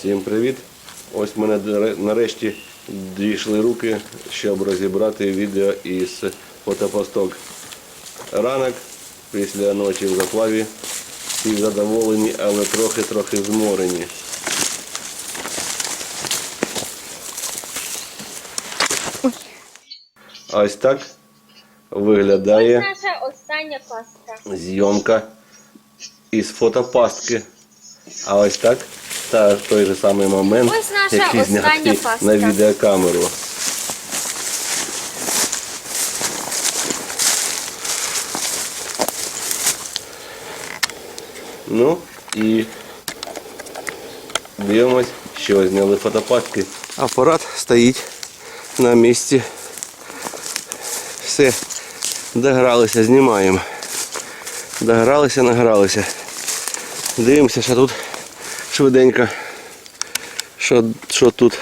Всім привіт! Ось мене нарешті дійшли руки, щоб розібрати відео із фотопосток. Ранок після ночі в заплаві. Всі задоволені, але трохи-трохи зморені. Ось так виглядає наша остання пастка. зйомка із фотопастки. А ось так та той же самий момент, Ось наша який остання знятий на відеокамеру. Ну і дивимось, що зняли фотопастки. Апарат стоїть на місці. Все, догралися, знімаємо. Догралися, награлися. Дивимося, що тут швиденько. Що, що тут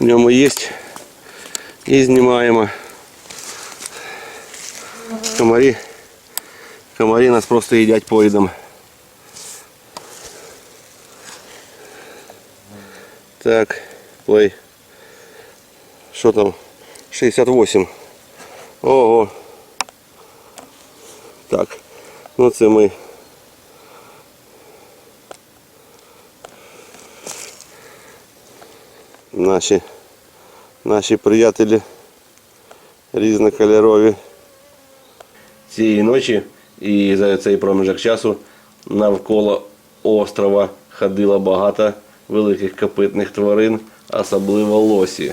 в ньому є. І знімаємо. Комарі. Комарі нас просто їдять поїдом. Так, плей. Що там? 68. Ого. Так. Ну це ми. Наші, наші приятелі різнокольорові. Цієї ночі і за цей проміжок часу навколо острова ходило багато великих копитних тварин, особливо лосі.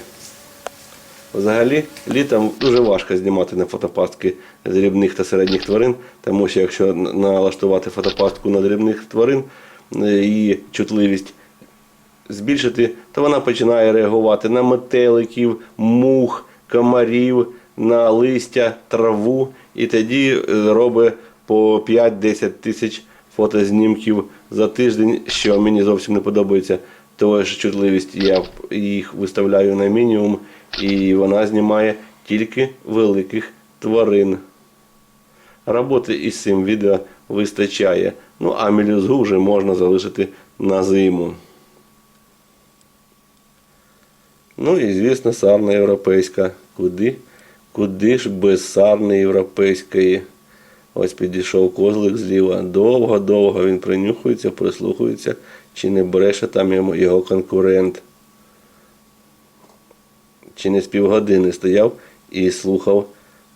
Взагалі, літом дуже важко знімати на фотопастки дрібних та середніх тварин, тому що якщо налаштувати фотопастку на дрібних тварин, е, її чутливість збільшити, то вона починає реагувати на метеликів, мух, комарів, на листя, траву і тоді е, робить по 5-10 тисяч фотознімків за тиждень, що мені зовсім не подобається. Тому що чутливість я їх виставляю на мінімум, і вона знімає тільки великих тварин. Роботи із цим відео вистачає. Ну а мелюзгу вже можна залишити на зиму. Ну і звісно, сарна європейська. Куди? Куди ж без сарни європейської? Ось підійшов козлик зліва. Довго-довго він принюхується, прислухається, чи не бреше там його конкурент. Чи не з півгодини стояв і слухав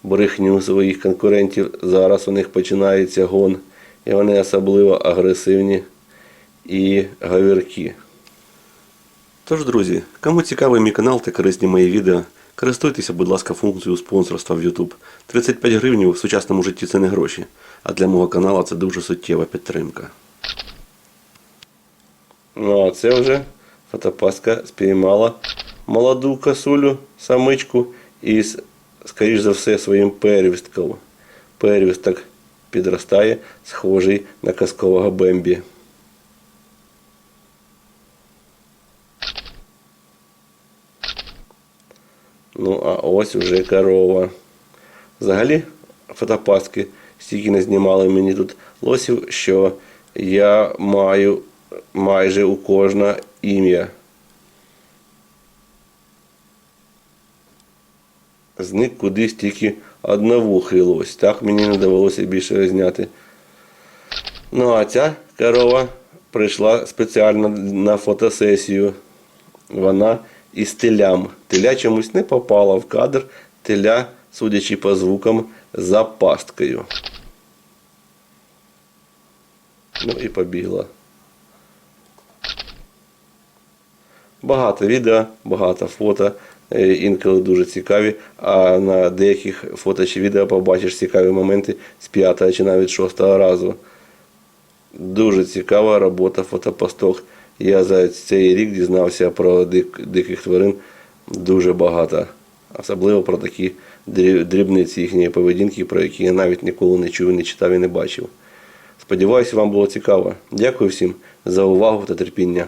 брехню своїх конкурентів. Зараз у них починається гон. І вони особливо агресивні і говіркі. Тож, друзі, кому цікавий мій канал та корисні мої відео, користуйтеся, будь ласка, функцією спонсорства в YouTube. 35 гривень в сучасному житті це не гроші, а для мого каналу це дуже суттєва підтримка. Ну а це вже фотопастка спіймала молоду косулю, самичку із, скоріш за все, своїм первістком. Первісток підростає, схожий на казкового Бембі. Ну, а ось уже корова. Взагалі, фотопастки стільки не знімали мені тут лосів, що я маю майже у кожне ім'я. Зник кудись тільки одновухий лось. Так мені не довелося більше зняти. Ну а ця корова прийшла спеціально на фотосесію. Вона із телям. Теля чомусь не попала в кадр. Теля, судячи по звукам, за пасткою. Ну і побігла. Багато відео, багато фото, е, інколи дуже цікаві, а на деяких фото чи відео побачиш цікаві моменти з п'ятого чи навіть шостого разу. Дуже цікава робота фотопосток. Я за цей рік дізнався про диких тварин дуже багато. Особливо про такі дрібниці їхньої поведінки, про які я навіть ніколи не чув, не читав і не бачив. Сподіваюся, вам було цікаво. Дякую всім за увагу та терпіння.